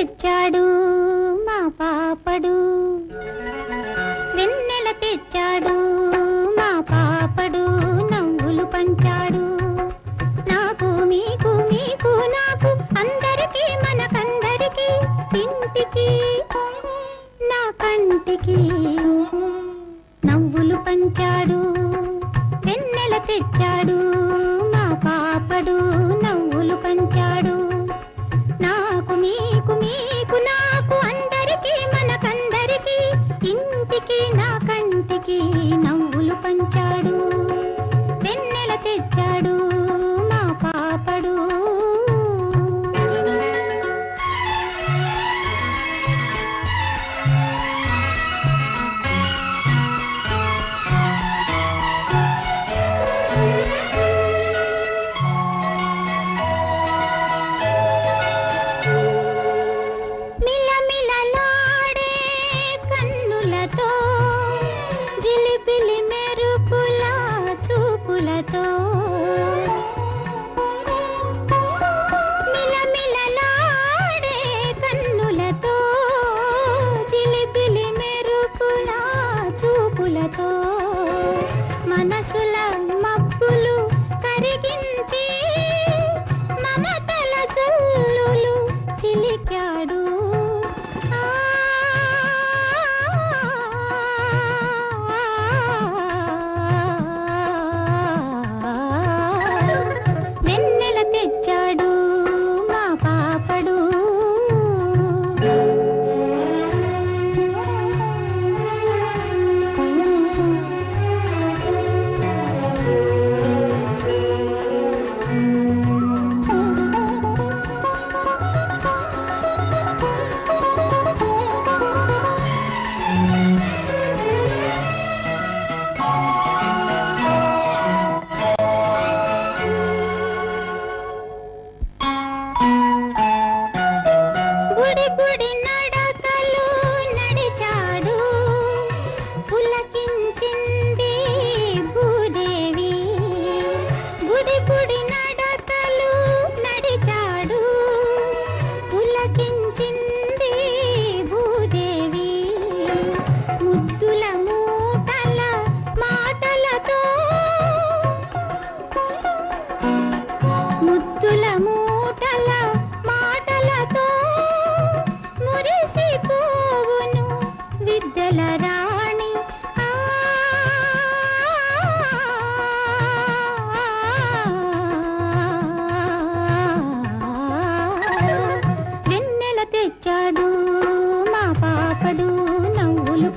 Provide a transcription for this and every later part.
తెచ్చాడు మా పాపడు. వెన్నెల తెచ్చాడు మా పాపడు. నవ్వులు పంచాడు. నాకు మీకు మీకు నాకు అందరికీ మనకందరికీ ఇంటికి నా కంటికి నవ్వులు పంచాడు. వెన్నెల తెచ్చాడు మా పాపడు. నా కంటికి నా కంటికి నవ్వులు పంచాడు వెన్నెల తెచ్చాడు. కన్నులతో జిలిబిలి మెరుపుల చూపులతో. మిలమిలలాడే కన్నులతో జిలిబిలి మెరుపుల చూపులతో. మనసుల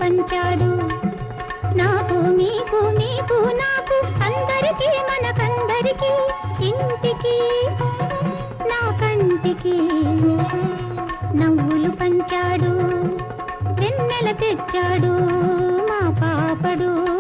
పంచాడు. నాకు మీకు మీకు నాకు అందరికీ మనకందరికీ ఇంటికి నా కంటికి నవ్వులు పంచాడు. వెన్నెల తెచ్చాడు మా పాపడు.